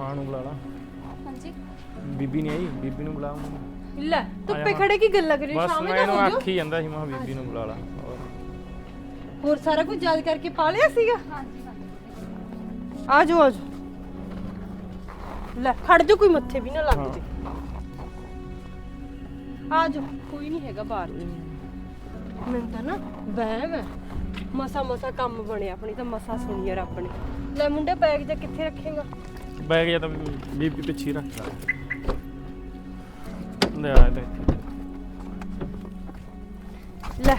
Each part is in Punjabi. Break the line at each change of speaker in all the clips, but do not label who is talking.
ਮਾਂ ਨੂੰ ਬੁਲਾ ਲਾ।
ਹਾਂਜੀ।
ਬੀਬੀ ਨਹੀਂ ਆਈ? ਬੀਬੀ ਨੂੰ ਬੁਲਾ ਉਹਨੂੰ।
ਲੈ ਧੁੱਪੇ
ਹਾਂ।
ਖੜੇ ਕੀ ਗੱਲਾਂ ਕਰੀ
ਬਸ
ਸ਼ਾਮੇ
ਮੈਂ ਇਹਨੂੰ
ਹੋ
ਆਖੀ ਜਾਂਦਾ ਸੀ ਮੈਂ ਕਿਹਾ ਬੀਬੀ ਨੂੰ ਬੁਲਾ ਲਾ। ਹੋਰ।
ਹੋਰ ਸਾਰਾ ਕੁਝ ਯਾਦ ਕਰਕੇ ਪਾ ਲਿਆ ਸੀਗਾ?
ਹਾਂਜੀ
ਆ ਜਾਓ ਆ ਜਾਓ। ਲੈ ਖੜ ਜਾ ਕੋਈ ਮੱਥੇ ਵੀ ਨਾ ਲੱਗ
ਹਾਂ।
ਜੇ। ਆ ਜਾਓ ਕੋਈ ਨਹੀਂ ਹੈਗਾ ਬਾਹਰ। ਮੈਨੂੰ ਤਾਂ ਨਾ ਬੈਗ ਮਸਾ ਮਸਾ ਕੰਮ ਬਣਿਆ ਆਪਣੀ ਤਾਂ ਮਸਾ ਸੁਣੀ ਯਾਰ ਆਪਣੇ ਲੈ ਮੁੰਡੇ ਬੈਗ ਜਾਂ ਕਿੱਥੇ ਰੱਖੇਗਾ?
ਬੈਗ ਜਾਂ ਤਾਂ ਬੀਬੀ ਪਿੱਛੇ ਹੀ ਰੱਖ ਲਾ। ਲੈ ਆ ਤੇ
ਲੈ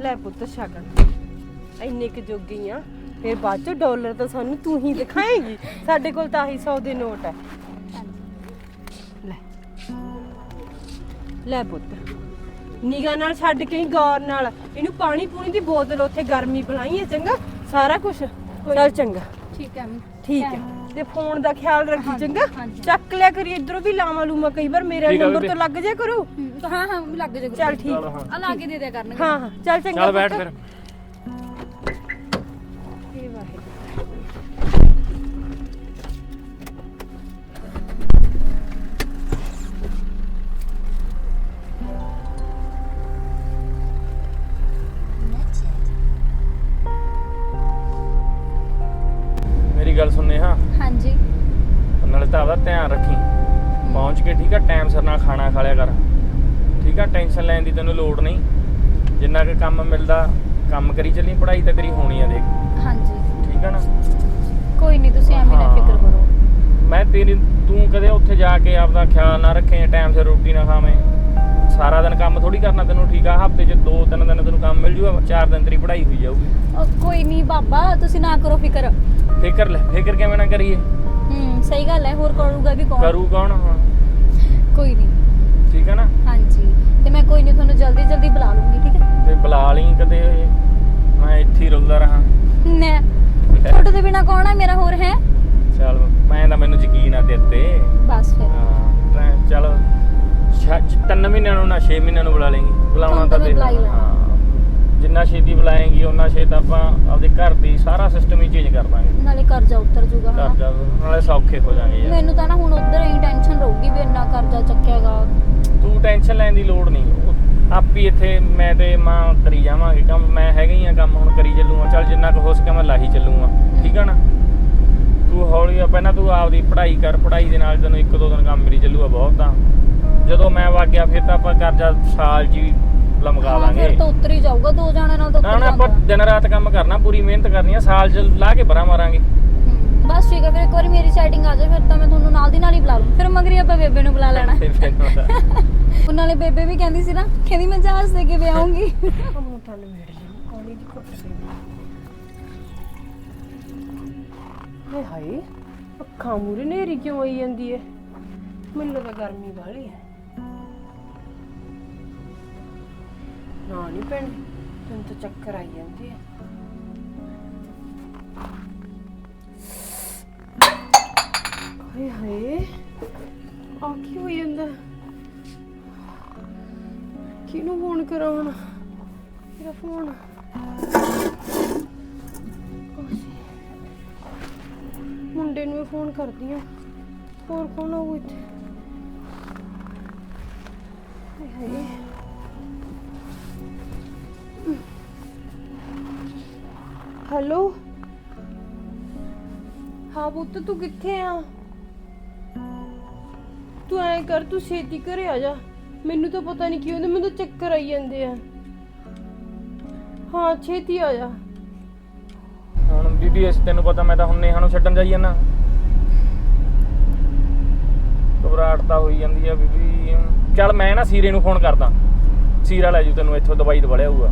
ਲੈ ਪੁੱਤ ਸ਼ਗਨ। ਇੰਨੇ ਕੁ ਜੋਗੀ ਆ। ਫਿਰ ਬਾਅਦ ਚ ਡਾਲਰ ਤਾਂ ਸਾਨੂੰ ਤੂੰ ਹੀ ਦਿਖਾਏਂਗੀ। ਸਾਡੇ ਕੋਲ ਤਾਂ ਆਹੀ 100 ਦੇ ਨੋਟ ਹੈ ਲੈ। ਲੈ ਪੁੱਤ। ਨਿਗਾ ਨਾਲ ਛੱਡ ਕੇ ਹੀ ਗੌਰ ਨਾਲ। ਇਹਨੂੰ ਪਾਣੀ ਪੂਣੀ ਦੀ ਬੋਤਲ ਉੱਥੇ ਗਰਮੀ ਬੁਲਾਈ ਹੈ ਚੰਗਾ? ਸਾਰਾ ਕੁਝ ਚੱਲ ਚੰਗਾ।
ਠੀਕ ਹੈ
ਠੀਕ ਹੈ ਤੇ ਫੋਨ ਦਾ ਖਿਆਲ ਰੱਖੀ ਚੰਗਾ। ਚੱਕ ਲਿਆ ਕਰੀ ਇਧਰੋਂ ਵੀ ਲਾਵਾਂ ਲੂਮਾ ਕਈ ਵਾਰ ਮੇਰੇ
ਠੀਕ ਆ
ਨੰਬਰ
ਬੇਬੇ।
ਤੋਂ ਲੱਗ ਜਾ ਕਰੂ।
ਹਾਂ ਹਾਂ ਲੱਗ ਜਾ
ਚੱਲ ਠੀਕ।
ਆ ਲਾ ਕੇ ਦੇ ਦਿਆ ਕਰਨਗੇ।
ਹਾਂ ਹਾਂ ਚੱਲ ਚੰਗਾ
ਚੱਲ ਬੈਠ
ਪੁੱਤ।
ਫਿਰ। ਧਿਆਨ ਰੱਖੀ। ਪਹੁੰਚ ਕੇ ਠੀਕ ਆ ਟਾਈਮ ਸਿਰ ਨਾਲ ਖਾਣਾ ਖਾ ਲਿਆ ਕਰ। ਠੀਕ ਆ ਟੈਨਸ਼ਨ ਲੈਣ ਦੀ ਤੈਨੂੰ ਲੋੜ ਨਹੀਂ। ਜਿੰਨਾ ਕਿ ਕੰਮ ਮਿਲਦਾ ਕੰਮ ਕਰੀ ਚੱਲੀ ਪੜ੍ਹਾਈ ਤਾਂ ਤੇਰੀ ਹੋਣੀ ਆ ਦੇਖ।
ਹਾਂਜੀ।
ਠੀਕ ਆ ਨਾ?
ਕੋਈ ਨਹੀਂ ਤੁਸੀਂ ਐਵੇਂ ਨਾ। ਫਿਕਰ ਕਰੋ।
ਮੈਂ ਤੇਰੀ ਤੂੰ ਕਦੇ ਉੱਥੇ ਜਾ ਕੇ ਆਪਦਾ ਖਿਆਲ ਨਾ ਰੱਖੇ ਟਾਈਮ ਸਿਰ ਰੋਟੀ ਨਾ ਖਾਵੇਂ। ਸਾਰਾ ਦਿਨ ਕੰਮ ਥੋੜੀ ਕਰਨਾ ਤੈਨੂੰ ਠੀਕ ਆ ਹਫ਼ਤੇ 'ਚ ਦੋ ਤਿੰਨ ਦਿਨ ਤੈਨੂੰ ਕੰਮ ਮਿਲ ਜੂਗਾ ਚਾਰ ਦਿਨ ਤੇਰੀ ਪੜ੍ਹਾਈ ਹੋਈ ਜਾਊਗੀ।
ਕੋਈ ਨਹੀਂ ਬਾਬਾ ਤੁਸੀਂ ਨਾ ਕਰੋ ਫਿਕਰ।
ਫਿਕਰ ਲੈ ਫਿਕਰ ਕਿਵੇਂ ਨਾ ਕਰੀਏ?
ਹੂੰ ਸਹੀ ਗੱਲ ਹੈ ਹੋਰ ਕਰੂਗਾ ਵੀ ਕੌਣ?
ਕਰੂ ਕੌਣ ਹਾਂ।
ਕੋਈ ਨਹੀਂ
ਠੀਕ ਹੈ ਨਾ?
ਹਾਂਜੀ। ਤੇ ਮੈਂ ਕੋਈ ਨਹੀਂ ਤੁਹਾਨੂੰ ਜਲਦੀ ਜਲਦੀ ਬੁਲਾ ਲੂੰਗੀ ਠੀਕ ਹੈ?
ਤੇ ਬੁਲਾ ਲਈ ਕਦੇ ਮੈਂ ਇੱਥੇ ਹੀ ਰੁਲਦਾ ਰਹਾ।
ਨੇ ਤੁਹਾਡੇ ਤੋਂ ਬਿਨਾ ਕੌਣ ਹੈ ਮੇਰਾ ਹੋਰ ਹੈ?
ਚੱਲ ਮੈਂ ਤਾਂ ਮੈਨੂੰ ਯਕੀਨ ਆ ਤੇਰੇ ਤੇ।
ਬਸ ਫਿਰ।
ਹਾਂ ਤਾਂ ਚਲ ਤਿੰਨ ਮਹੀਨਿਆਂ ਨੂੰ ਨਾ 6 ਮਹੀਨਿਆਂ ਨੂੰ ਬੁਲਾ ਲੇਂਗੀ। ਬੁਲਾਉਣਾ
ਤੁਹਾਨੂੰ
ਤਾਂ
ਤਾਂ ਮੈਂ
ਦੇਖ
ਬੁਲਾ ਹੀ ਲੈਣਾ।
ਹਾਂ। ਜਿੰਨਾ ਛੇਤੀ ਬੁਲਾਏਂਗੀ ਉਹਨਾਂ ਛੇਤ ਆਪਾਂ ਆਪਦੇ ਘਰ ਦੀ ਸਾਰਾ ਸਿਸਟਮ ਹੀ ਚੇਂਜ ਕਰ ਦਾਂਗੇ।
ਨਾਲੇ ਕਰਜ਼ਾ ਉਤਰ ਜੂਗਾ
ਘਰ
ਹਨਾ?
ਜਾ ਨਾਲੇ ਸੌਖੇ ਹੋ ਜਾਾਂਗੇ ਯਾਰ।
ਮੈਨੂੰ ਤਾਂ ਨਾ ਹੁਣ ਉਧਰ ਹੀ ਟੈਨਸ਼ਨ ਰਹੂਗੀ ਵੀ ਇੰਨਾ ਕਰਜ਼ਾ ਚੱਕਿਆਗਾ।
ਤੂੰ ਟੈਨਸ਼ਨ ਲੈਣ ਦੀ ਲੋੜ ਨਹੀਂ। ਉਹ ਆਪੀ ਇੱਥੇ ਮੈਂ ਤੇ ਮਾਂ ਕਰੀ ਜਾਵਾਂਗੇ। ਕੰਮ ਮੈਂ ਹੈਗਾ ਹੀ ਆ ਕੰਮ ਹੁਣ ਕਰੀ ਚੱਲੂਗਾ ਚੱਲ ਜਿੰਨਾ ਕੁ ਹੋ ਸਕੇ ਮੈਂ ਲਾਹੀ ਚੱਲੂਗਾ ਠੀਕ ਆ ਨਾ? ਤੂੰ ਹੌਲੀ ਆ ਪਹਿਲਾਂ ਤੂੰ ਆਪਦੀ ਪੜ੍ਹਾਈ ਕਰ। ਪੜ੍ਹਾਈ ਦੇ ਨਾਲ ਤੈਨੂੰ ਇੱਕ ਦੋ ਦਿਨ ਕੰਮ ਮਿਲੀ ਚੱਲੂਗਾ ਬਹੁਤ ਤਾਂ। ਜਦੋਂ ਮੈਂ ਵਗ ਗਿਆ ਫਿਰ ਤਾਂ ਆਪਾਂ ਕਰਜ਼ਾ ਸਾਲ ਜੀ ਲਮਕਾ
ਹਾਂ
ਲਾਂਗੇ
ਫਿਰ ਤਾਂ ਉਤਰ ਹੀ ਜਾਊਗਾ ਦੋ ਜਾਣੇ ਨਾਲ ਤਾਂ
ਨਾ
ਉਤਰ
ਨਾ ਆਪਾਂ ਦਿਨ ਰਾਤ ਕੰਮ ਕਰਨਾ ਪੂਰੀ ਮਿਹਨਤ ਕਰਨੀ ਆ ਸਾਲ ਚ ਲਾ ਕੇ ਬਰਾ ਮਾਰਾਂਗੇ।
ਹਮ, ਬਸ ਠੀਕ ਹੈ ਫਿਰ ਇੱਕ ਵਾਰੀ ਮੇਰੀ ਸੈਟਿੰਗ ਆ ਜਾਏ ਫਿਰ ਤਾਂ ਮੈਂ ਤੁਹਾਨੂੰ ਨਾਲ ਦੀ ਨਾਲ ਹੀ ਬੁਲਾ ਲੂੰ ਫਿਰ ਮਗਰੀ ਆਪਾਂ ਬੇਬੇ ਨੂੰ ਬੁਲਾ ਲੈਣਾ।
ਤੇ ਫਿਰ ਉਹਦਾ-
ਉਹ ਨਾਲੇ ਬੇਬੇ ਵੀ ਕਹਿੰਦੀ ਸੀ ਨਾ ਕਹਿੰਦੀ ਮੈਂ ਜਹਾਜ਼ ਦੇ ਕੇ ਵਿਆਹੂੰਗੀ।
ਹਾਏ ਹਾਏ ਅੱਖਾਂ ਮੂਰੇ ਨੇਰੀ ਕਿਉਂ ਆਈ ਜਾਂਦੀ ਹੈ ਮੈਨੂੰ ਤਾਂ ਗਰਮੀ ਵਾਲੀ ਹੈ ਨਾ ਨਹੀਂ ਭੈਣ, ਤੈਨੂੰ ਤਾਂ ਚੱਕਰ ਆਈ ਜਾਂਦੇ ਹੈ ਹਾਏ ਹਾਏ, ਆ ਕੀ ਹੋਈ ਜਾਂਦਾ? ਕਿਹਨੂੰ ਫੋਨ ਕਰਾਂ ਮੇਰਾ ਫੋਨ ਮੁੰਡੇ ਨੂੰ ਫੋਨ ਕਰਦੀ ਆ। ਹੋਰ ਕੌਣ ਆਊ ਇੱਥੇ? ਹਾਏ ਹਾਏ। ਹੈਲੋ? ਹਾਂ ਪੁੱਤ, ਤੂੰ ਕਿੱਥੇ ਆ? ਤੂੰ ਐ ਕਰ, ਤੂੰ ਛੇਤੀ ਘਰੇ ਆ ਜਾ। ਮੈਨੂੰ ਤਾਂ ਪਤਾ ਨਹੀਂ ਕੀ ਹੁੰਦਾ ਮੈਨੂੰ ਤਾਂ ਚੱਕਰ ਆਈ ਜਾਂਦੇ ਆ। ਹਾਂ, ਛੇਤੀ ਆ ਜਾ।
ਹੁਣ ਬੀਬੀ, ਇਸ ਤੈਨੂੰ ਪਤਾ ਮੈਂ ਤਾਂ ਹੁਣ ਨੇਹਾ ਨੂੰ ਛੱਡਣ ਜਾਈ ਜਾਂਦਾ ਘਬਰਾਹਟ ਤਾਂ ਹੋਈ ਜਾਂਦੀ ਆ ਬੀਬੀ। ਚੱਲ ਮੈਂ ਨਾ ਸੀਰੇ ਨੂੰ ਫੋਨ ਕਰਦਾ। ਸੀਰਾ ਲੈ ਜੂ ਤੈਨੂੰ, ਇੱਥੋਂ ਦਵਾਈ ਦਵਾਲਿਆ ਹੋਊਗਾ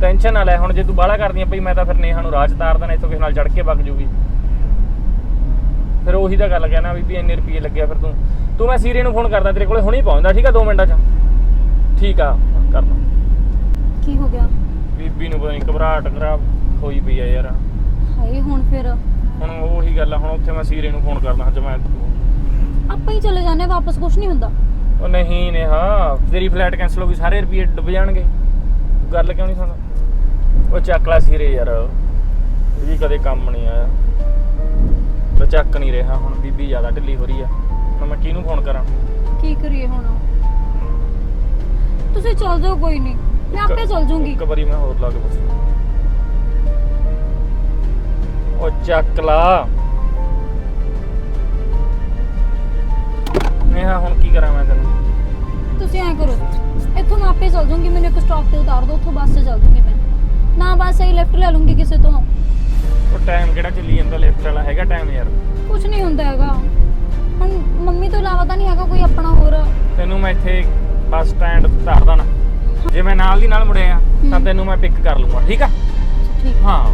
ਟੈਨਸ਼ਨ ਨਾ ਲੈ ਹੁਣ ਜੇ ਤੂੰ ਬਾਹਲਾ ਕਰਦੀਆਂ ਪਈ ਮੈਂ ਤਾਂ ਫਿਰ ਨੇਹਾ ਨੂੰ ਚ ਤਾਰ ਦੇਣਾ ਇੱਥੋਂ ਕਿਸੇ ਨਾਲ ਚੜ ਕੇ ਵਗ ਜੂਗੀ। ਫਿਰ ਉਹੀ ਤਾਂ ਗੱਲ ਕਹਿਣਾ ਬੀਬੀ ਇੰਨੇ ਰੁਪਏ ਲੱਗਿਆ ਫਿਰ ਤੂੰ। ਤੂੰ ਮੈਂ ਸੀਰੇ ਨੂੰ ਫੋਨ ਕਰਦਾ ਤੇਰੇ ਕੋਲੇ ਹੁਣੇ ਪਹੁੰਚਦਾ ਠੀਕ ਆ 2 ਮਿੰਟਾਂ ਚ। ਠੀਕ ਆ ਕਰਦਾ
ਕੀ ਹੋ ਗਿਆ?
ਬੀਬੀ ਨੂੰ ਪਤਾ ਨਹੀਂ ਘਬਰਾਹਟ ਖਰਾਬ ਹੋਈ ਪਈ ਆ ਯਾਰ।
ਹਾਏ ਹੁਣ ਫਿਰ?
ਹੁਣ ਉਹੀ ਗੱਲ ਆ ਹੁਣ ਉੱਥੇ ਮੈਂ ਸੀਰੇ ਨੂੰ ਫੋਨ ਕਰਦਾ ਹਾਂ ਮੈਂ
ਆਪਾਂ ਹੀ ਚਲੇ ਜਾਂਦੇ ਵਾਪਸ ਕੁਝ ਨਹੀਂ ਹੁੰਦਾ।
ਉਹ ਨਹੀਂ ਨੇਹਾ ਤੇਰੀ ਫਲਾਈਟ ਕੈਨਸਲ ਹੋ ਗਈ ਸਾਰੇ ਰੁਪਏ ਡੁੱਬ ਜਾਣਗੇ। ਗੱਲ ਕਿਉਂ ਨਹੀਂ ਸੁਣਦਾ? ਉਹ ਚੱਕ ਲੈ ਸੀਰੇ ਯਾਰ। ਇਹ ਵੀ ਕਦੇ ਕੰਮ ਨਹੀਂ ਆਇਆ। ਤਾਂ ਚੱਕ ਨਹੀਂ ਰਿਹਾ ਹੁਣ ਬੀਬੀ ਜ਼ਿਆਦਾ ਢਿੱਲੀ ਹੋ ਰਹੀ ਆ। ਹੁਣ ਮੈਂ ਕਿਹਨੂੰ ਫੋਨ ਕਰਾਂ?
ਕੀ ਕਰੀਏ ਹੁਣ? ਤੁਸੀਂ ਚੱਲ ਜਾਓ ਕੋਈ ਨਹੀਂ। ਮੈਂ ਆਪੇ ਚੱਲ ਜੂੰਗੀ।
ਇੱਕ ਵਾਰੀ ਮੈਂ ਹੋਰ ਲਾ ਕੇ ਪੁੱਛ। ਉਹ ਚੱਕ ਲਾ। ਨੇਹਾ ਹੁਣ ਕੀ ਕਰਾਂ ਮੈਂ ਤੈਨੂੰ?
ਤੁਸੀਂ ਐਂ ਕਰੋ। ਇੱਥੋਂ ਮੈਂ ਆਪੇ ਚੱਲ ਜੂੰਗੀ ਮੈਨੂੰ ਇੱਕ ਸਟਾਪ ਤੇ ਉਤਾਰ ਦਿਓ ਉੱਥੋਂ ਬੱਸ 'ਤੇ ਚੱਲ ਜੂੰਗੀ ਮੈਂ। ਨਾ ਬੱਸ ਸਹੀ ਲੈਫਟ ਲੈ ਲੂੰਗੀ ਕਿਸੇ ਤੋਂ।
ਉਹ ਟਾਈਮ ਕਿਹੜਾ ਚੱਲੀ ਜਾਂਦਾ ਲਿਫਟ ਵਾਲਾ? ਹੈਗਾ ਟਾਈਮ ਯਾਰ।
ਕੁਝ ਨਹੀਂ ਹੁੰਦਾ ਹੈਗਾ। ਹੁਣ ਮੰਮੀ ਤੋਂ ਇਲਾਵਾ ਤਾਂ ਨਹੀਂ ਹੈਗਾ ਕੋਈ ਆਪਣਾ ਹੋਰ।
ਤੈਨੂੰ ਮੈਂ ਇੱਥੇ ਬੱਸ ਸਟੈਂਡ ਧਰ ਦਾਂ ਜੇ ਮੈਂ ਨਾਲ ਦੀ ਨਾਲ ਮੁੜਿਆ ਤਾਂ। ਤੈਨੂੰ ਮੈਂ ਪਿਕ ਕਰ ਲੂੰਗਾ ਠੀਕ ਆ?
ਠੀਕ।
ਹਾਂ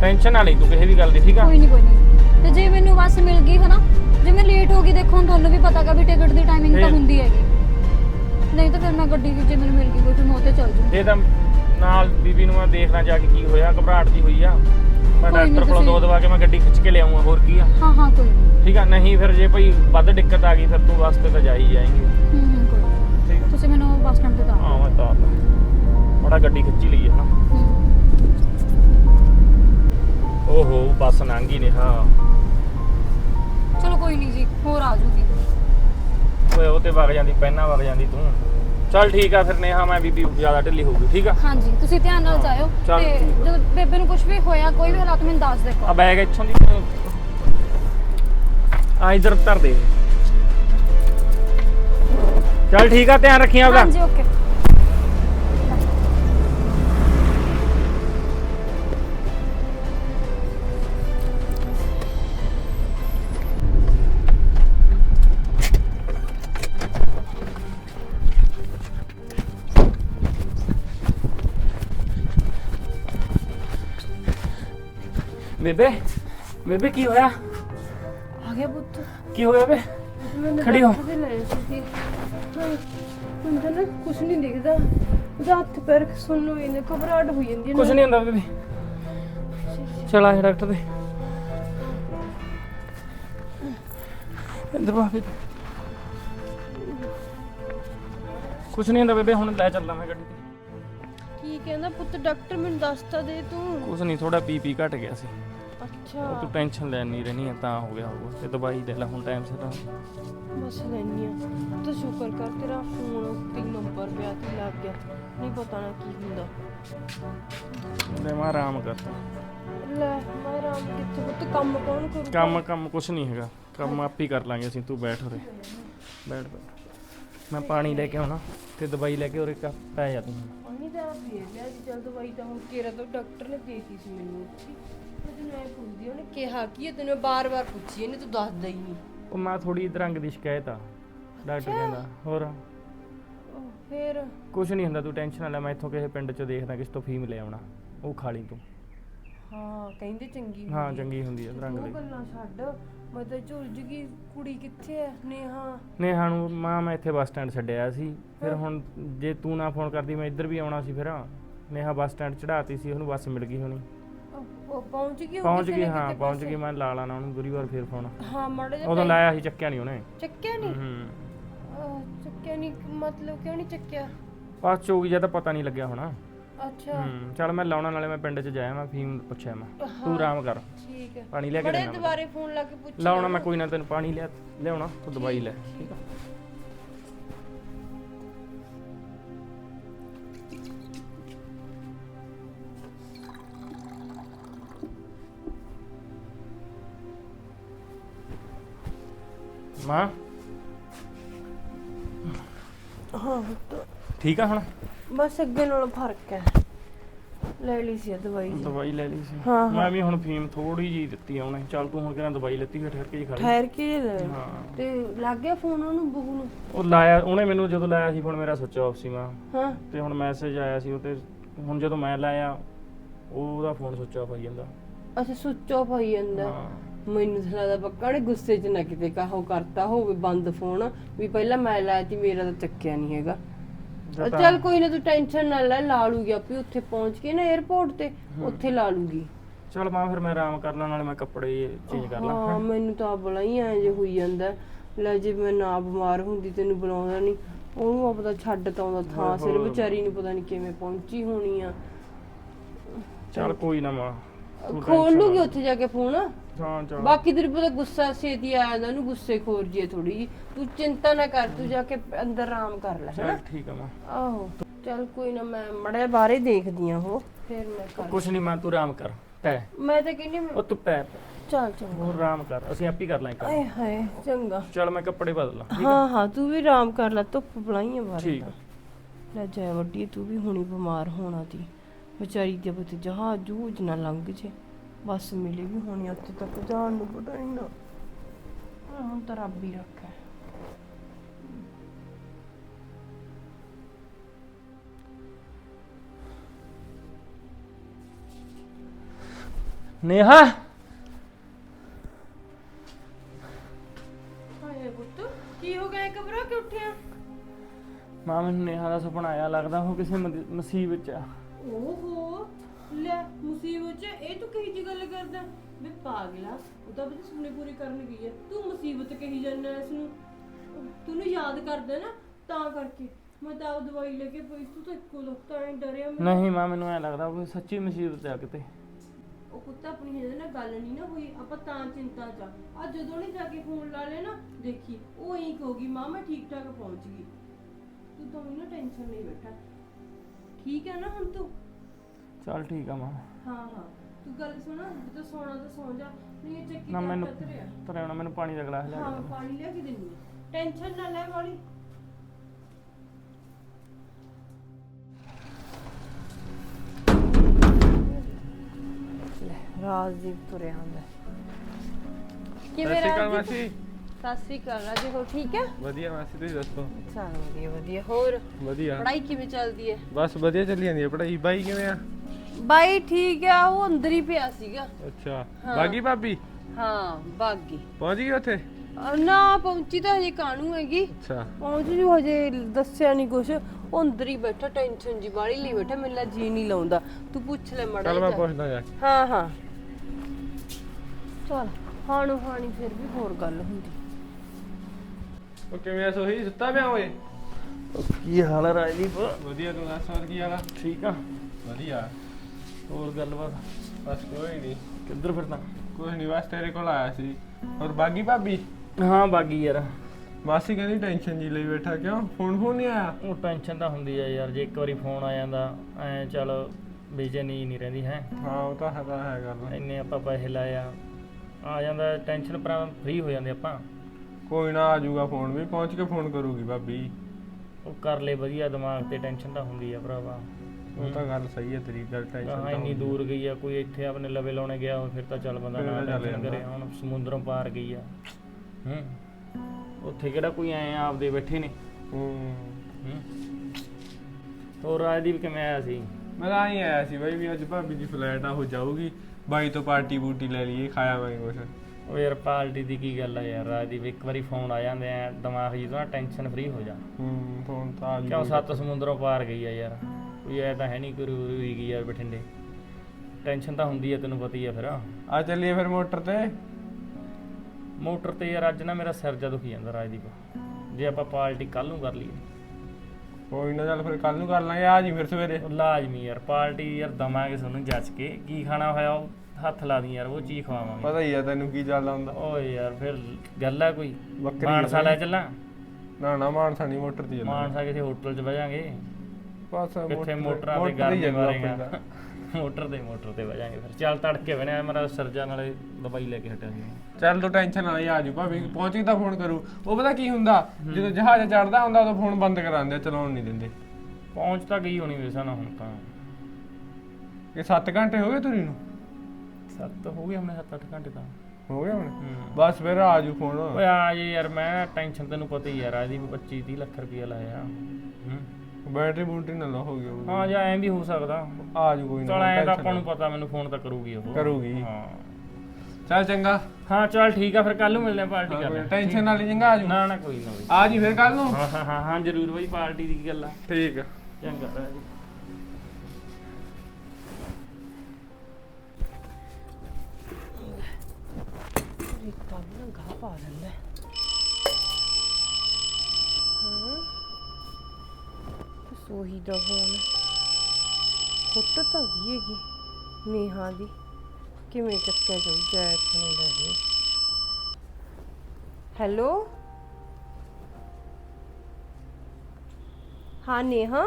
ਟੈਨਸ਼ਨ ਨਾ ਲਈ ਤੂੰ ਕਿਸੇ ਵੀ ਗੱਲ ਦੀ ਠੀਕ ਆ?
ਕੋਈ ਨਹੀਂ ਕੋਈ ਨਹੀਂ ਤੇ ਜੇ ਮੈਨੂੰ ਬੱਸ ਮਿਲ ਗਈ ਹਨਾ ਜੇ ਮੈਂ ਲੇਟ ਹੋ ਗਈ ਦੇਖੋ ਹੁਣ ਤੁਹਾਨੂੰ ਵੀ ਪਤਾਗਾ ਵੀ ਟਿਕਟ ਦੀ ਟਾਈਮਿੰਗ ਤਾਂ ਹੁੰਦੀ ਹੈਗੀ। ਨਹੀਂ ਤਾਂ ਫਿਰ ਮੈਂ ਗੱਡੀ ਜੇ ਮੈਨੂੰ ਮਿਲ ਗਈ ਕੋਈ ਫਿਰ ਮੈਂ ਉੱਥੇ ਚੱਲ ਜੂੰਗੀ।
ਇਹ ਤਾਂ ਨਾਲ ਬੀਬੀ ਨੂੰ ਮੈਂ ਦੇਖਣਾ ਜਾ ਕੇ ਕੀ ਹੋਇਆ ਘਬਰਾਹਟ ਜੀ ਹੋਈ ਆ। ਮੈਂ
ਕੋਈ ਨੀ
ਡਾਕਟਰ ਕੋਲੋਂ
ਤੁਸੀਂ-
ਦੋ ਦਵਾ ਕੇ ਮੈਂ ਗੱਡੀ ਖਿੱਚ ਕੇ ਲਿਆਉਂਗਾ ਹੋਰ ਕੀ ਆ।
ਹਾਂ ਹਾਂ ਕੋਈ ਨਹੀਂ
ਠੀਕ ਆ ਨਹੀਂ ਫਿਰ ਜੇ ਭਈ ਵੱਧ ਦਿੱਕਤ ਆ ਗਈ ਫਿਰ ਤੂੰ ਵਾਸਤੇ ਤਾਂ ਜਾ ਹੀ ਜਾਏਂਗੇ।
ਹੂੰ ਹੂੰ ਕੋਈ ਨੀ।
ਠੀਕ ਆ।
ਤੁਸੀਂ ਮੈਨੂੰ ਬੱਸ ਸਟੈਂਡ ਤੇ ਉਤਾਰ
ਹਾਂ ਮੈਂ ਤਾਂ ਬੜਾ ਗੱਡੀ ਖਿੱਚੀ ਲਈ ਹੈ ਨਾ।
ਹੂੰ।
ਓਹੋ ਬੱਸ ਲੰਘ ਨੇ ਹਾਂ।
ਚਲੋ ਕੋਈ ਨਹੀਂ ਜੀ ਹੋਰ ਆ ਜੂਗੀ।
ਓਏ ਉਹ ਤੇ ਵਗ ਜਾਂਦੀ ਪਹਿਨਾ ਵਗ ਜਾਂਦੀ ਤੂੰ। ਚੱਲ ਠੀਕ ਆ ਫਿਰ ਨੇਹਾ ਮੈਂ ਬੀਬੀ ਜ਼ਿਆਦਾ ਢਿੱਲੀ ਹੋਊਗੀ ਠੀਕ ਆ?
ਹਾਂਜੀ ਤੁਸੀਂ ਧਿਆਨ ਨਾਲ ਜਾਇਓ
ਚੱਲ
ਤੇ
ਠੀਕ ਆ।
ਜਦੋਂ ਬੇਬੇ ਨੂੰ ਕੁਝ ਵੀ ਹੋਇਆ ਕੋਈ ਵੀ ਹਾਲਾਤ ਮੈਨੂੰ ਦੱਸ ਦੇ
ਆ ਬੈਗ ਇੱਥੋਂ ਦੀ ਆ ਇਧਰ ਧਰ ਦੇ। ਚੱਲ ਠੀਕ ਆ ਧਿਆਨ ਰੱਖੀ ਆਪਦਾ।
ਹਾਂਜੀ ਓਕੇ।
ਬੇਬੇ ਬੇਬੇ ਕੀ ਹੋਇਆ?
ਆ ਗਿਆ ਪੁੱਤ।
ਕੀ ਹੋਇਆ ਬੇ?
ਮੈਨੂੰ
ਖੜੀ ਹੋ।
ਡਾਕਟਰ ਦੇ ਲੈ ਸੀ ਹੁਣ ਤਾਂ ਨਾ ਕੁਛ ਨਹੀਂ ਦਿਖਦਾ। ਉਹਦਾ ਹੱਥ ਪੈਰ ਹੋਏ ਨੇ ਘਬਰਾਹਟ ਹੋਈ ਜਾਂਦੀ ਹੈ
ਕੁਛ ਨਹੀਂ ਹੁੰਦਾ ਬੇਬੇ। ਚਲ ਆ ਡਾਕਟਰ ਦੇ। ਇੰਦਰ ਬਾਬੇ ਕੁਛ ਨਹੀਂ ਹੁੰਦਾ ਬੇਬੇ ਹੁਣ ਲੈ ਚੱਲਦਾ ਮੈਂ ਗੱਡੀ ਤੇ।
ਕੀ ਕਹਿੰਦਾ ਪੁੱਤ ਡਾਕਟਰ ਮੈਨੂੰ ਦੱਸ ਤਾਂ ਦੇ ਤੂੰ।
ਕੁਛ ਨਹੀਂ ਥੋੜਾ ਬੀਪੀ ਘਟ ਗਿਆ ਸੀ। ਉਹ
ਅੱਛਾ
ਤੂੰ ਟੈਨਸ਼ਨ ਲੈ ਨਹੀਂ ਰਹਿਣੀ ਹੈ ਤਾਂ ਹੋ ਗਿਆ ਹੋਊਗਾ। ਤੇ ਦਵਾਈ ਲੈ ਲੈ ਹੁਣ ਟਾਈਮ ਸਿਰ
ਬਸ ਲੈਣੀ ਆ ਤੂੰ ਸ਼ੁਕਰ ਕਰ ਤੇਰਾ ਫੋਨ ਉੱਤੇ ਨੰਬਰ ਪਿਆ ਤੇ ਲੱਗ ਗਿਆ। ਨਹੀਂ ਪਤਾ ਨਾ ਕੀ ਹੁੰਦਾ।
ਤੇ ਮੈਂ ਆਰਾਮ ਕਰਤਾ
ਲੈ ਮੈਂ ਆਰਾਮ ਕਿੱਥੇ ਪੁੱਤ ਕੰਮ ਕੌਣ ਕਰੂ
ਕੰਮ ਕੰਮ ਕੁਛ ਨਹੀਂ ਹੈਗਾ। ਕੰਮ ਆਪ ਹੀ ਕਰ ਲਾਂਗੇ ਅਸੀਂ ਤੂੰ ਬੈਠ ਉਰੇ। ਬੈਠ ਬੈਠ। ਮੈਂ ਪਾਣੀ ਲੈ ਕੇ ਆਉਣਾ ਤੇ ਦਵਾਈ ਲੈ ਕੇ ਉਰੇ ਕਾ ਪੈ ਜਾ ਤੂੰ।
ਪਾਣੀ ਦਾ ਫੇਰ ਲਿਆ ਜੀ ਚੱਲ ਦਵਾਈ ਤਾਂ ਹੁਣ ਕੇਰਾ ਤੋਂ ਡਾਕਟਰ ਨੇ ਦੇਤੀ ਸੀ ਮੈਨੂੰ ਤੈਨੂੰ ਐ ਪੁੱਛਦੀ ਉਹਨੇ ਕਿਹਾ ਕੀ ਹੈ ਤੈਨੂੰ ਬਾਰ-ਬਾਰ ਪੁੱਛੀ ਇਹਨੇ ਤੂੰ ਦੱਸਦਾ ਹੀ ਨਹੀਂ।
ਉਹ ਮੈਂ ਥੋੜੀ ਰੰਗ ਦੀ ਸ਼ਿਕਾਇਤ ਆ ਡਾਕਟਰ ਕਹਿੰਦਾ ਹੋਰ?
ਉਹ ਫੇਰ?
ਕੁਛ ਨਹੀਂ ਹੁੰਦਾ ਤੂੰ ਟੈਨਸ਼ਨ ਨਾ ਲੈ ਮੈਂ ਇੱਥੋਂ ਕਿਸੇ ਪਿੰਡ ਚੋਂ ਦੇਖਦਾ ਕਿਸ ਤੋਂ ਫੀਮ ਲੈ ਆਉਣਾ ਉਹ ਖਾ ਲਈ ਤੂੰ।
ਹਾਂ ਕਹਿੰਦੇ ਚੰਗੀ
ਹਾਂ
ਹੁੰਦੀ ਆ।
ਚੰਗੀ ਹੁੰਦੀ ਹੈ ਰੰਗ
ਉਹ
ਦੀ।
ਗੱਲਾਂ ਛੱਡ ਮੈਂ ਤਾਂ ਝੁਲਜ ਗਈ ਕੁੜੀ ਕਿੱਥੇ ਐ ਨੇਹਾ?
ਨੇਹਾ ਨੂੰ ਮਾਂ ਮੈਂ ਇੱਥੇ ਬੱਸ ਸਟੈਂਡ ਛੱਡਿਆ ਸੀ ਫਿਰ ਹੁਣ ਜੇ ਤੂੰ ਨਾ ਫੋਨ ਕਰਦੀ ਮੈਂ ਇੱਧਰ ਵੀ ਆਉਣਾ ਸੀ ਫਿਰ। ਨੇਹਾ ਬੱਸ ਸਟੈਂਡ ਚੜਾਤੀ ਸੀ ਉਹਨੂੰ ਬੱਸ ਮਿਲ ਗਈ ਹੋਣੀ।
ਉਹ- ਪਹੁੰਚ ਗਈ ਉਹ
ਪਹੁੰਚ ਗਈ
ਨੇ
ਹਾਂ
ਕਿਤੇ
ਪਹੁੰਚ? ਗਈ ਮੈਂ ਲਾ ਲਾਣਾ ਉਹਨੂੰ ਦੂਰੀ ਵਾਰ ਫੇਰ ਫੋਨ।
ਹਾਂ ਮਾੜਾ ਜਿਹਾ
ਉਦੋਂ ਲਾਇਆ ਸੀ ਚੱਕਿਆ ਨਹੀਂ ਉਹਨੇ।
ਚੱਕਿਆ ਨਹੀਂ?
ਹੂੰ।
ਅਹ, ਚੱਕਿਆ ਨਹੀਂ ਮਤਲਬ ਕਿਉਂ ਨਹੀਂ ਚੱਕਿਆ?
ਪਾਸ ਚੋਗੀ ਜਾਂ ਤਾਂ ਪਤਾ ਨਹੀਂ ਲੱਗਿਆ ਹੋਣਾ।
ਅੱਛਾ।
ਹੂੰ ਚੱਲ ਮੈਂ ਲਾਉਣਾ ਨਾਲੇ ਮੈਂ ਪਿੰਡ 'ਚ ਜਾਇਆ ਮੈਂ ਫੀਮ ਪੁੱਛਿਆ ਮੈਂ। ਤੂੰ। ਆਰਾਮ ਕਰ।
ਠੀਕ ਹੈ।
ਪਾਣੀ ਲੈ ਕੇ
ਬੜੇ
ਦੇਣਾ।
ਦੁਬਾਰੇ ਫੋਨ ਲਾ ਕੇ ਪੁੱਛ
ਲਾਉਣਾ ਮੈਂ ਕੋਈ ਨਾ ਤੈਨੂੰ ਪਾਣੀ ਲਿਆ ਲਿਆਉਣਾ ਤੂੰ ਦਵਾਈ ਲੈ। ਠੀਕ। ਆ ਮਾਂ।
ਹਾਂ ਪੁੱਤ,
ਠੀਕ ਆ ਹੁਣ?
ਬਸ ਅੱਗੇ ਨਾਲੋਂ ਫ਼ਰਕ ਹੈ। ਲੈ ਲਈ ਸੀ ਇਹ ਦਵਾਈ। ਜੀ।
ਦਵਾਈ ਲੈ ਲਈ ਸੀ।
ਹਾਂ, ਹਾਂ।
ਮੈਂ ਵੀ ਹੁਣ ਫੀਮ ਥੋੜੀ ਜੀ ਦਿੱਤੀ ਆ ਉਹਨੇ। ਚੱਲ ਤੂੰ ਹੁਣ ਕਿਹਨਾਂ ਦਵਾਈ ਲੈਤੀ ਫਿਰ ਠਹਿਰ ਕੇ ਜੀ ਖਾ ਲਈ।
ਠਹਿਰ ਕੇ ਲੈ
ਹਾਂ।
ਤੇ ਲੱਗ ਗਿਆ ਫੋਨ ਉਹਨੂੰ ਬਹੂ ਨੂੰ?
ਉਹ ਲਾਇਆ ਉਹਨੇ ਮੈਨੂੰ ਜਦੋਂ ਲਾਇਆ ਸੀ ਫੋਨ ਮੇਰਾ ਸੁੱਚ ਆਫ ਸੀ ਮਾਂ।
ਹਾਂ।
ਤੇ ਹੁਣ ਮੈਸੇਜ ਆਇਆ ਸੀ ਉਹ ਤੇ ਹੁਣ ਜਦੋਂ ਮੈਂ ਲਾਇਆ ਉਹਦਾ ਫੋਨ ਸੁੱਚ ਆਫ ਆਈ ਜਾਂਦਾ।
ਅੱਛਾ ਸੁੱਚ ਆਫ ਹੋਈ ਜਾਂਦਾ।
ਹਾਂ।
ਮੈਨੂੰ ਤਾਂ ਲੱਗਦਾ ਪੱਕਾ ਨੇ ਗੁੱਸੇ 'ਚ ਨਾ ਕਿਤੇ ਕਾਹੋ ਕਰਤਾ ਹੋਵੇ ਬੰਦ ਫੋਨ ਵੀ ਪਹਿਲਾਂ ਮੈਂ ਲਾਇਆ ਸੀ ਮੇਰਾ ਤਾਂ ਚੱਕਿਆ ਨਹੀਂ ਹੈਗਾ।
ਤਾਂ-
ਚੱਲ ਕੋਈ ਨਾ ਤੂੰ ਟੈਨਸ਼ਨ ਨਾ ਲੈ ਲਾ ਲੂਗੀ ਆਪੇ ਉੱਥੇ ਪਹੁੰਚ ਕੇ ਨਾ 에어ਪੋਰਟ ਤੇ ਉੱਥੇ ਲਾ ਲੂਗੀ।
ਚਲ ਮਾਂ ਫਿਰ ਮੈਂ ਆਰਾਮ ਕਰ ਲਾਂ ਨਾਲੇ ਮੈਂ ਕੱਪੜੇ ਚੇਂਜ ਕਰ ਲਾਂ।
ਹਾਂ ਮੈਨੂੰ ਤਾਂ ਬੜਾ ਹੀ ਐਂ ਜੇ ਹੋਈ ਜਾਂਦਾ। ਲੈ ਜੇ ਮੈਂ ਨਾ ਬਿਮਾਰ ਹੁੰਦੀ ਤੈਨੂੰ ਬੁਲਾਉਂਦਾ ਨਹੀਂ ਉਹਨੂੰ ਆਪਦਾ ਛੱਡ ਤਾਂ ਆਉਂਦਾ ਥਾਂ ਸਿਰ
ਹੋਰ।
ਵਿਚਾਰੀ ਨੂੰ ਪਤਾ ਨਹੀਂ ਕਿਵੇਂ ਪਹੁੰਚੀ ਹੋਣੀ ਆ।
ਚਲ ਕੋਈ ਨਾ ਮਾਂ। ਤੂੰ
ਖੋਲ
tension
ਲੂਗੀ
ਨਾ-
ਉੱਥੇ ਜਾ ਕੇ ਫੋਨ?
ਹਾਂ ਚਲ
ਬਾਕੀ ਤੇਰੇ ਪਤਾ ਗੁੱਸਾ ਛੇਤੀ ਆ ਜਾਂਦਾ ਉਹਨੂੰ ਗੁੱਸੇ ਖੋਰ ਜੀ ਥੋੜੀ ਜੀ ਤੂੰ ਚਿੰਤਾ ਨਾ ਕਰ ਤੂੰ ਜਾ ਕੇ ਅੰਦਰ ਆਰਾਮ ਕਰ ਲੈ
ਚਲ
ਹੈਨਾ?
ਠੀਕ ਆ ਮਾਂ।
ਆਹੋ ਚੱਲ ਕੋਈ ਨਾ ਮੈਂ ਮੜਿਆ ਬਾਹਰੇ ਦੇਖਦੀ ਆ ਉਹ ਫਿਰ ਮੈਂ ਕਰ
ਕੁਛ ਨਹੀਂ ਮਾਂ ਤੂੰ ਆਰਾਮ ਕਰ ਪੈ।
ਮੈਂ ਤਾਂ ਕਹਿੰਦੀ
ਉਹ ਤੂੰ ਪੈ
ਚੱਲ ਚੱਲ
ਹੋਰ ਆਰਾਮ ਕਰ ਅਸੀਂ ਆਪੇ ਕਰ ਲਾਂਗੇ ਕੰਮ।
ਆਏ ਹਾਏ ਚੰਗਾ।
ਚੱਲ ਮੈਂ ਕੱਪੜੇ ਬਦਲਾਂ
ਹਾਂ ਹਾਂ ਤੂੰ ਵੀ ਆਰਾਮ ਕਰ ਲੈ ਧੁੱਪ ਬਲਾਈਆਂ ਬਾਹਰ
ਠੀਕ। ਆ।
ਲੈ ਜਾ ਵੱਡੀ ਤੂੰ ਵੀ ਹੁਣੀ ਬਿਮਾਰ ਹੋਣਾ ਤੀ। ਵਿਚਾਰੀ ਦੇ ਬਤ ਜਹਾਜ਼ ਜੂਝ ਨਾ ਲੰਘ ਜੇ। ਬੱਸ ਮਿਲੇ ਵੀ ਹੋਣੀ ਉੱਥੇ ਤੱਕ ਜਾਣ ਨੂੰ ਪਤਾ ਨਹੀਂ ਨਾ। ਹਾਂ, ਹੁਣ ਤਾਂ ਰੱਬ ਹੀ ਰੱਖਾ
ਨੇਹਾ?
ਹਾਏ ਪੁੱਤ ਕੀ ਹੋ ਗਿਆ? ਘਬਰਾ ਕੇ ਉੱਠਿਆ?
ਮਾਂ ਮੈਨੂੰ ਨੇਹਾ ਦਾ ਸੁਪਨਾ ਆਇਆ ਲੱਗਦਾ ਉਹ ਕਿਸੇ ਮੁਦੀ- ਮੁਸੀਬਤ ਚ ਆ।
ਓਹੋ ਲੈ ਮੁਸੀਬਤ ਚ ਇਹ ਤੂੰ ਕਹੀ ਜੀ ਗੱਲ ਕਰਦਾ? ਮੈਂ ਪਾਗਲਾ ਉਹ ਤਾਂ ਵੀ ਸੁਪਨੇ ਪੂਰੀ ਕਰਨ ਗਈ ਹੈ ਤੂੰ ਮੁਸੀਬਤ ਕਹੀ ਜਾਂਦਾ ਇਸ ਨੂੰ ਤੂੰ ਯਾਦ ਕਰਦਾ ਨਾ ਤਾਂ ਕਰਕੇ। ਮੈਂ ਤਾਂ ਉਹ ਦਵਾਈ ਲੈ ਕੇ ਪਈ ਤੂੰ ਤਾਂ ਇੱਕੋ ਲੋਕ ਐਂ ਡਰਿਆ ਮੈਂ
ਨਹੀਂ ਮਾਂ ਮੈਨੂੰ ਐ ਲੱਗਦਾ ਉਹ ਸੱਚੀ ਮੁਸੀਬਤ ਆ ਕਿਤੇ।
ਉਹ ਕੁੱਤਾ ਆਪਣੀ ਹਜੇ ਨਾਲ ਗੱਲ ਨਹੀਂ ਨਾ ਹੋਈ ਆਪਾਂ ਤਾਂ ਚਿੰਤਾ ਚ ਆ। ਅੱਜ ਜਦੋਂ ਨੇ ਜਾ ਕੇ ਫੋਨ ਲਾ ਲਿਆ ਨਾ ਦੇਖੀ ਉਹ ਇਹੀ ਕਹੂਗੀ ਮਾਂ ਮੈਂ ਠੀਕ ਠਾਕ ਪਹੁੰਚ ਗਈ। ਤੂੰ ਤਾਂ ਮੈਨੂੰ ਟੈਨਸ਼ਨ ਨਹੀਂ ਬੈਠਾ। ਠੀਕ ਹੈ ਨਾ ਹੁਣ ਤੂੰ?
ਚੱਲ ਠੀਕ ਆ ਮਾਂ।
ਹਾਂ ਹਾਂ। ਤੂੰ ਗੱਲ ਸੁਣ ਜਦੋਂ ਸੌਣਾ ਤਾਂ ਸੌਂ ਜਾ। ਨਹੀਂ ਇਹ ਚੱਕੀ
ਨਾ ਮੈਨੂੰ
ਤੱਕ ਰਿਹਾ
ਮੈਨੂੰ ਪਾਣੀ ਦਾ ਗਲਾਸ ਲਿਆ
ਹਾਂ। ਪਾਣੀ ਲਿਆ ਕੇ ਦਿੰਨੀ ਟੈਨਸ਼ਨ ਨਾ ਲੈ ਵਾਲੀ ਰਾਜਦੀਪ ਤੁਰਿਆ ਹੁੰਦਾ ਕਿਵੇਂ ਰਾਜਦੀਪ ਸਤਿ ਸ੍ਰੀ ਅਕਾਲ ਰਾਜੇ ਹੋ ਠੀਕ ਹੈ?
ਵਧੀਆ ਮਾਸੀ ਤੁਸੀਂ ਦੱਸੋ?
ਚਲ ਵਧੀਆ ਵਧੀਆ। ਹੋਰ?
ਵਧੀਆ।
ਪੜਾਈ ਕਿਵੇਂ ਚੱਲਦੀ ਹੈ?
ਬਸ ਵਧੀਆ ਚੱਲੀ ਜਾਂਦੀ ਹੈ। ਪੜ੍ਹਾਈ ਬਾਈ ਕਿਵੇਂ ਆ?
ਬਾਈ ਠੀਕ ਆ ਉਹ ਅੰਦਰ ਹੀ ਪਿਆ ਸੀਗਾ।
ਅੱਛਾ।
ਹਾਂ।
ਬਾਗੀ ਭਾਬੀ?
ਹਾਂ ਬਾਗੀ।
ਪਹੁੰਚ ਗਈ ਉੱਥੇ?
ਨਾ ਪਹੁੰਚੀ ਤਾਂ ਹਜੇ ਕਾਣੂ ਹੈਗੀ।
ਅੱਛਾ।
ਪਹੁੰਚ ਜੂ ਹਜੇ ਦੱਸਿਆ ਨਹੀਂ ਕੁਛ। ਉਹ ਅੰਦਰ ਹੀ ਬੈਠਾ ਟੈਨਸ਼ਨ ਜੀ ਬਾਲੀ ਲਈ ਬੈਠਾ ਮੈਨੂੰ ਲਾ ਜੀ ਨਹੀਂ ਲਾਉਂਦਾ। ਤੂੰ ਪੁੱਛ ਲੈ ਮੜਾ
ਚੱਲ ਮੈਂ ਪੁੱਛਦਾ ਜਾ ਕੇ।
ਹਾਂ ਹਾਂ। ਚਲ ਹਾਣੂ ਹਾਣੀ ਫਿਰ ਵੀ ਹੋਰ ਗੱਲ ਹੁੰਦੀ।
ਉਹ ਕਿਵੇਂ ਆ ਸੋਹੀ? ਸੁੱਤਾ ਪਿਆ ਓਏ?
ਕੀ ਹਾਲ ਹੈ ਰਾਜਦੀਪ?
ਵਧੀਆ ਤੂੰ ਦੱਸ ਹੋਰ ਕੀ ਹਾਲ ਆ?
ਠੀਕ ਆ।
ਵਧੀਆ।
ਹੋਰ ਗੱਲਬਾਤ?
ਬਸ ਕੋਈ ਨਹੀਂ
ਕਿੱਧਰ ਫਿਰਦਾ
ਕੁਝ ਨਹੀਂ ਬਸ ਤੇਰੇ ਕੋਲ ਆਇਆ ਸੀ। ਹੋਰ ਬਾਗੀ ਭਾਬੀ?
ਹਾਂ ਬਾਗੀ ਯਾਰ।
ਮਾਸੀ ਕਹਿੰਦੀ ਟੈਨਸ਼ਨ ਜੀ ਲਈ ਬੈਠਾ ਕਿਉਂ? ਫੋਨ ਫੋਨ ਨਹੀਂ ਆਇਆ?
ਉਹ ਟੈਨਸ਼ਨ ਤਾਂ ਹੁੰਦੀ ਆ ਯਾਰ ਜੇ ਇੱਕ ਵਾਰੀ ਫੋਨ ਆ ਜਾਂਦਾ ਐ ਚੱਲ ਬੇਚੈਨੀ ਨਹੀਂ ਰਹਿੰਦੀ ਹੈ।
ਹਾਂ ਉਹ ਤਾਂ ਹੈਗਾ ਹੈ ਗੱਲ।
ਇੰਨੇ ਆਪਾਂ ਪੈਸੇ ਲਾਏ ਆ। ਆ ਜਾਂਦਾ ਟੈਨਸ਼ਨ ਪਰ ਫ੍ਰੀ ਹੋ ਜਾਂਦੇ ਆਪਾਂ।
ਕੋਈ ਨਾ ਆ ਜਾਊਗਾ ਫੋਨ ਵੀ ਪਹੁੰਚ ਕੇ ਫੋਨ ਕਰੂਗੀ ਭਾਬੀ।
ਉਹ ਕਰ ਲੈ ਵਧੀਆ ਦਿਮਾਗ ਤੇ ਟੈਨਸ਼ਨ ਤਾਂ ਹੁੰਦੀ ਆ ਭਰਾਵਾ।
ਉਹ ਤਾਂ ਗੱਲ ਸਹੀ ਹੈ ਤੇਰੀ ਗੱਲ ਟੈਨਸ਼ਨ
ਕਹਾਂ ਇੰਨੀ ਦੂਰ ਗਈ ਆ ਕੋਈ ਇੱਥੇ ਆਪਣੇ ਲਵੇ ਲਾਉਣੇ ਗਿਆ ਹੋਵੇ ਫਿਰ ਤਾਂ ਚੱਲ ਬੰਦਾ ਨਾ
ਤਾਂ
ਟੈਨਸ਼ਨ ਕਰੇ। ਹੁਣ ਸਮੁੰਦਰੋਂ ਪਾਰ ਗਈ ਆ। ਹੂੰ। ਉੱਥੇ ਕਿਹੜਾ ਕੋਈ ਐ ਆਪਦੇ ਬੈਠੇ ਨੇ?
ਹੂੰ।
ਹੂੰ। ਹੋਰ ਰਾਜਦੀਪ ਕਿਵੇਂ ਆਇਆ ਸੀ?
ਮੈਂ ਤਾਂ ਆਇਆ ਸੀ ਬਾਈ ਵੀ ਅੱਜ ਭਾਬੀ ਦੀ ਫਲੈਟ ਆ ਹੋ ਜਾਊਗੀ। ਬਾਈ ਤੋਂ ਪਾਰਟੀ ਬੂਟੀ ਲੈ ਲਈਏ ਖਾਇਆ ਮੈਂ ਕੁਛ।
ਉਹ ਯਾਰ ਪਾਰਟੀ ਦੀ ਕੀ ਗੱਲ ਆ ਯਾਰ ਰਾਜਦੀਪ ਇੱਕ ਵਾਰੀ ਫੋਨ ਆ ਜਾਂਦੇ ਆ ਦਿਮਾਗ ਜੀ ਤੋਂ ਟੈਨਸ਼ਨ ਫ੍ਰੀ ਹੋ ਜਾ।
ਹੂੰ ਫੋਨ ਤਾਂ ਆ
ਕਿਉਂ ਸੱਤ ਸਮੁੰਦਰੋਂ ਪਾਰ ਗਈ ਆ ਯਾਰ ਕੋਈ ਐ ਤਾਂ ਹੈ ਨਹੀਂ ਕੋਈ ਹੋਈ ਗਈ ਯਾਰ ਬਠਿੰਡੇ। ਟੈਨਸ਼ਨ ਤਾਂ ਹੁੰਦੀ ਆ ਤੈਨੂੰ ਪਤਾ ਹੀ ਆ ਫਿਰ।
ਆ ਚੱਲੀਏ ਫਿਰ ਮੋਟਰ ਤੇ।
ਮੋਟਰ ਤੇ ਯਾਰ ਅੱਜ ਨਾ ਮੇਰਾ ਸਿਰ ਜਾ ਦੁਖੀ ਜਾਂਦਾ ਰਾਜਦੀਪ ਜੇ ਆਪਾਂ ਪਾਰਟੀ ਕੱਲ ਨੂੰ ਕਰ ਲਈਏ।
ਕੋਈ ਨਾ ਚੱਲ ਫਿਰ ਕੱਲ ਨੂੰ ਕਰ ਲਾਂਗੇ ਆ ਜੀ ਫਿਰ ਸਵੇਰੇ।
ਉਹ ਲਾਜ਼ਮੀ ਯਾਰ ਪਾਰਟੀ ਯਾਰ ਦਵਾਂਗੇ ਤੁਹਾਨੂੰ ਜੱਜ ਕੇ ਕੀ ਖਾਣਾ ਹੋਇਆ ਉਹ? ਹੱਥ ਲਾ ਦੀ ਯਾਰ ਉਹ ਚੀਜ਼ ਖਵਾਵਾਂਗੇ।
ਪਤਾ ਹੀ ਆ ਤੈਨੂੰ ਕੀ ਚੱਲਦਾ ਹੁੰਦਾ।
ਓਏ ਯਾਰ ਫਿਰ ਗੱਲ ਆ ਕੋਈ?
ਬੱਕਰੀ
ਮਾਨਸਾ ਲੈ ਚੱਲਾਂ?
ਨਾ ਨਾ ਮਾਨਸਾ ਨਹੀਂ ਮੋਟਰ ਤੇ ਚੱਲਣਾ
ਮਾਨਸਾ ਕਿਸੇ ਹੋਟਲ 'ਚ ਬਹਿ ਜਾਾਂਗੇ।
ਬਸ
ਕਿੱਥੇ ਮੋਟਰਾਂ ਤੇ
ਜਾਊਗਾ
ਮਾਰੇਗਾ। ਮੋਟਰ ਤੇ ਮੋਟਰ ਤੇ ਬਹਿ ਜਾਾਂਗੇ ਫਿਰ। ਚੱਲ ਤੜਕੇ ਬਣਿਆ ਮੇਰਾ ਸਰਜਾ ਨਾਲੇ ਦਵਾਈ ਲੈ ਕੇ ਹਟਿਆ ਸੀ
ਚੱਲ ਤੂੰ ਟੈਨਸ਼ਨ ਨਾ ਲਈ ਆ ਜੂ ਭਾਬੀ ਪਹੁੰਚ ਤਾਂ ਫੋਨ ਕਰੂ। ਉਹ ਪਤਾ ਕੀ ਹੁੰਦਾ? ਜਦੋਂ ਜਹਾਜ਼ ਚੜਦਾ ਹੁੰਦਾ ਉਦੋਂ ਫੋਨ ਬੰਦ ਕਰਾਉਂਦੇ ਚਲਾਉਣ ਨਹੀਂ ਦਿੰਦੇ।
ਪਹੁੰਚ ਤਾਂ ਗਈ ਹੋਣੀ ਵੇਸਾ ਨਾ ਹੁਣ ਤਾਂ।
ਇਹ 7 ਘੰਟੇ ਹੋ ਗਏ ਤੁਰੀ ਨੂੰ?
ਸੱਤ ਹੋ ਗਏ ਹਮਨੇ 7-8 ਘੰਟੇ ਤਾਂ।
ਹੋ ਗਏ ਹੁਣ?
ਹੂੰ।
ਬਸ ਫਿਰ ਆ ਜੂ ਫੋਨ
ਓਏ ਆ ਜੇ ਯਾਰ ਮੈਂ ਟੈਨਸ਼ਨ ਤੈਨੂੰ ਪਤਾ ਹੀ ਯਾਰ ਆਦੀ 25 30 ਲੱਖ ਰੁਪਇਆ ਲਾਇਆ। ਹੂੰ।
ਬੈਟਰੀ ਬੂਟਰੀ ਨਾ ਲਾ ਹੋ ਗਈ ਹੋਊਗੀ।
ਹਾਂ ਜਾਂ ਐਂ ਵੀ ਹੋ ਸਕਦਾ।
ਆ ਜੂ ਕੋਈ ਨਾ
ਚਲ ਐਂ ਤਾਂ
tension
ਆਪਾਂ ਨੂੰ
ਨਾ।
ਪਤਾ ਮੈਨੂੰ ਫੋਨ ਤਾਂ ਕਰੂਗੀ ਉਹ।
ਕਰੂਗੀ।
ਹਾਂ।
ਚੱਲ ਚੰਗਾ।
ਹਾਂ ਚਲ ਠੀਕ ਆ ਫਿਰ ਕੱਲ ਨੂੰ ਮਿਲਦੇ ਆ ਪਾਰਟੀ ਕਰ ਲੈ
ਟੈਨਸ਼ਨ ਨਾਲ ਚੰਗਾ ਆ ਜੂ
ਨਾ ਨਾ ਕੋਈ ਨਾ ਬਈ।
ਆ ਜੀ ਫਿਰ ਕੱਲ ਨੂੰ।
ਹਾਂ ਹਾਂ ਹਾਂ ਹਾਂ ਜ਼ਰੂਰ ਬਈ ਪਾਰਟੀ ਦੀ ਕੀ ਗੱਲ ਆ।
ਠੀਕ ਆ।
ਚੰਗਾ ਰਾਜੀ
ਪਾ ਲੈਂਦਾ ਹਾਂ। ਤੇ ਸੋਹੀ ਦਾ ਫੋਨ। ਫੋਟੋ ਤਾਂ ਦੀ ਹੈਗੀ, ਨੇਹਾ ਦੀ। ਕਿਵੇਂ ਚੱਕਿਆ ਜਾਊ ਜੈਕ ਨੇ ਲੈ ਲਈ। ਹੈਲੋ? ਹਾਂ, ਨੇਹਾ?